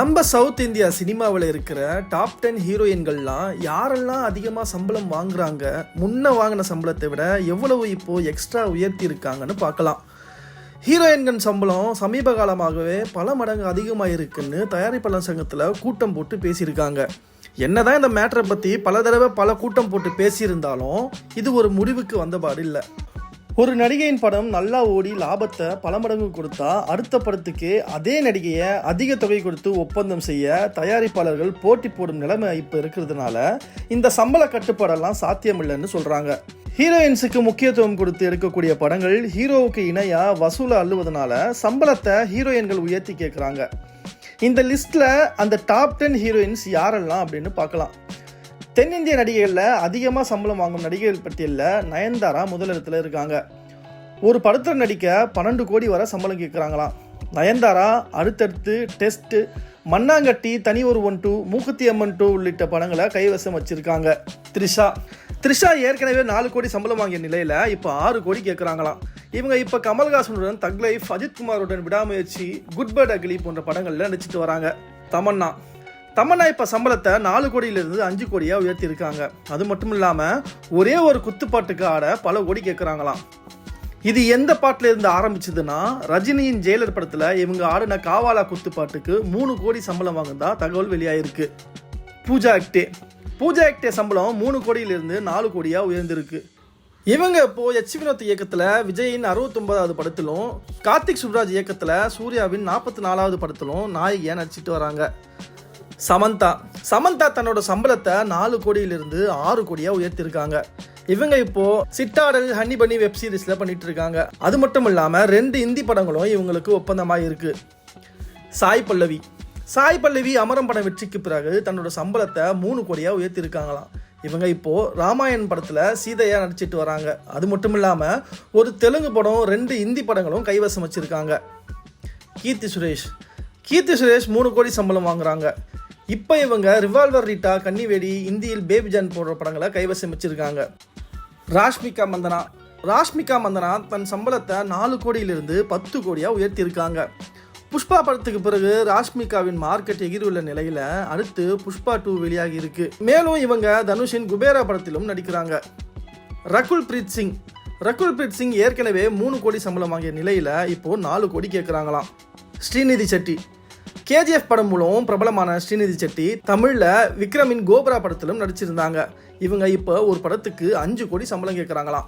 நம்ம south India சினிமாவில் இருக்கிற டாப் டென் ஹீரோயின்கள்லாம் யாரெல்லாம் அதிகமாக சம்பளம் வாங்குறாங்க முன்ன வாங்கின சம்பளத்தை விட எவ்வளவு இப்போ எக்ஸ்ட்ரா உயர்த்தி இருக்காங்கன்னு பார்க்கலாம். ஹீரோயின்கள் சம்பளம் சமீப காலமாகவே பல மடங்கு அதிகமாக இருக்குன்னு தயாரிப்பாளர் சங்கத்தில் கூட்டம் போட்டு பேசியிருக்காங்க. என்னதான் இந்த மேட்டரை பற்றி பல தடவை பல கூட்டம் போட்டு பேசியிருந்தாலும் இது ஒரு முடிவுக்கு வந்தபாடு இல்லை. ஒரு நடிகையின் படம் நல்லா ஓடி லாபத்தை பல மடங்கு கொடுத்தா அடுத்த படத்துக்கு அதே நடிகையை அதிக தொகை கொடுத்து ஒப்பந்தம் செய்ய தயாரிப்பாளர்கள் போட்டி போடும் நிலைமை இப்போ இருக்கிறதுனால இந்த சம்பள கட்டுப்பாடெல்லாம் சாத்தியமில்லைன்னு சொல்கிறாங்க ஹீரோயின்ஸுக்கு முக்கியத்துவம் கொடுத்து எடுக்கக்கூடிய படங்கள் ஹீரோவுக்கு இணையாக வசூலை அள்ளுவதனால சம்பளத்தை ஹீரோயின்கள் உயர்த்தி கேட்குறாங்க இந்த லிஸ்ட்டில் அந்த டாப் டென் ஹீரோயின்ஸ் யாரெல்லாம் அப்படின்னு பார்க்கலாம். தென்னிந்திய நடிகைகளில் அதிகமாக சம்பளம் வாங்கும் நடிகைகள் பட்டியலில் நயன்தாரா முதலிடத்தில் இருக்காங்க. ஒரு படத்தில் நடிக்க பன்னெண்டு கோடி வர சம்பளம் கேட்குறாங்களாம் நயன்தாரா அடுத்தடுத்து டெஸ்ட்டு மண்ணாங்கட்டி தனி ஒரு one two Mookuthi Amman two உள்ளிட்ட படங்களை கைவசம் வச்சுருக்காங்க. த்ரிஷா. த்ரிஷா ஏற்கனவே நாலு கோடி சம்பளம் வாங்கிய நிலையில் இப்போ ஆறு கோடி கேட்குறாங்களாம் இவங்க இப்போ கமல்ஹாசனுடன் தக் லைஃப் அஜித் குமாருடன் விடாமுயற்சி குட் பட் அக்லி போன்ற படங்களில் நடிச்சிட்டு வராங்க. தமன்னா. தமன்னா இப்போ சம்பளத்தை நாலு கோடியிலிருந்து அஞ்சு கோடியாக உயர்த்தியிருக்காங்க. அது மட்டும் இல்லாமல் ஒரே ஒரு குத்துப்பாட்டுக்கு ஆட பல கோடி கேட்குறாங்களாம் இது எந்த பாட்டில் இருந்து ஆரம்பிச்சதுன்னா ரஜினியின் ஜெயிலர் படத்தில் இவங்க ஆடின காவாலா குத்துப்பாட்டுக்கு மூணு கோடி சம்பளம் வாங்குதா தகவல் வெளியாயிருக்கு. பூஜா ஆக்டே. பூஜா ஆக்டே சம்பளம் மூணு கோடியிலிருந்து நாலு கோடியாக உயர்ந்திருக்கு. இவங்க இப்போ எச் வினோத் இயக்கத்தில் விஜயின் அறுபத்தொன்பதாவது படத்திலும் கார்த்திக் சுப்ராஜ் இயக்கத்தில் சூர்யாவின் நாற்பத்தி நாலாவது படத்திலும் நாயகியாக நடிச்சிட்டு வராங்க. சமந்தா. சமந்தா தன்னோட சம்பளத்தை நாலு கோடியிலிருந்து ஆறு கோடியா உயர்த்திருக்காங்க. இவங்க இப்போ சிட்டாடல் ஹனி பண்ணி வெப் சீரிஸ்ல பண்ணிட்டு இருக்காங்க அது மட்டும் இல்லாம ரெண்டு இந்தி படங்களும் இவங்களுக்கு ஒப்பந்தமாக இருக்கு சாய் பல்லவி. சாய் பல்லவி அமரம் படம் வெற்றிக்கு பிறகு தன்னோட சம்பளத்தை மூணு கோடியா உயர்த்திருக்காங்களாம். இவங்க இப்போ ராமாயண் படத்துல சீதையா நடிச்சிட்டு வராங்க. அது மட்டும் இல்லாம ஒரு தெலுங்கு படம் ரெண்டு இந்தி படங்களும் கைவசம் வச்சிருக்காங்க. கீர்த்தி சுரேஷ். கீர்த்தி சுரேஷ் மூணு கோடி சம்பளம் வாங்குறாங்க. இப்போ இவங்க ரிவால்வர் ரீட்டா கன்னிவேடி இந்தியில் பேபி ஜான் போன்ற படங்களை கைவசம் வச்சிருக்காங்க. ராஷ்மிகா மந்தனா. ராஷ்மிகா மந்தனா தன் சம்பளத்தை நாலு கோடியிலிருந்து பத்து கோடியாக உயர்த்தியிருக்காங்க. புஷ்பா படத்துக்கு பிறகு ராஷ்மிகாவின் மார்க்கெட் எகிரியுள்ள நிலையில அடுத்து புஷ்பா டூ வெளியாகி இருக்கு. மேலும் இவங்க தனுஷின் குபேரா படத்திலும் நடிக்கிறாங்க. ரகுல் பிரீத் சிங். ரகுல் பிரீத் சிங் ஏற்கனவே மூணு கோடி சம்பளம் வாங்கிய நிலையில இப்போ நாலு கோடி கேட்குறாங்களாம் ஸ்ரீநிதி செட்டி. கேஜிஎஃப் படம் மூலம் பிரபலமான ஸ்ரீநிதி செட்டி தமிழில் விக்ரமின் கோபுரா படத்திலும் நடிச்சிருந்தாங்க. இவங்க இப்போ ஒரு படத்துக்கு அஞ்சு கோடி சம்பளம் கேட்குறாங்களாம்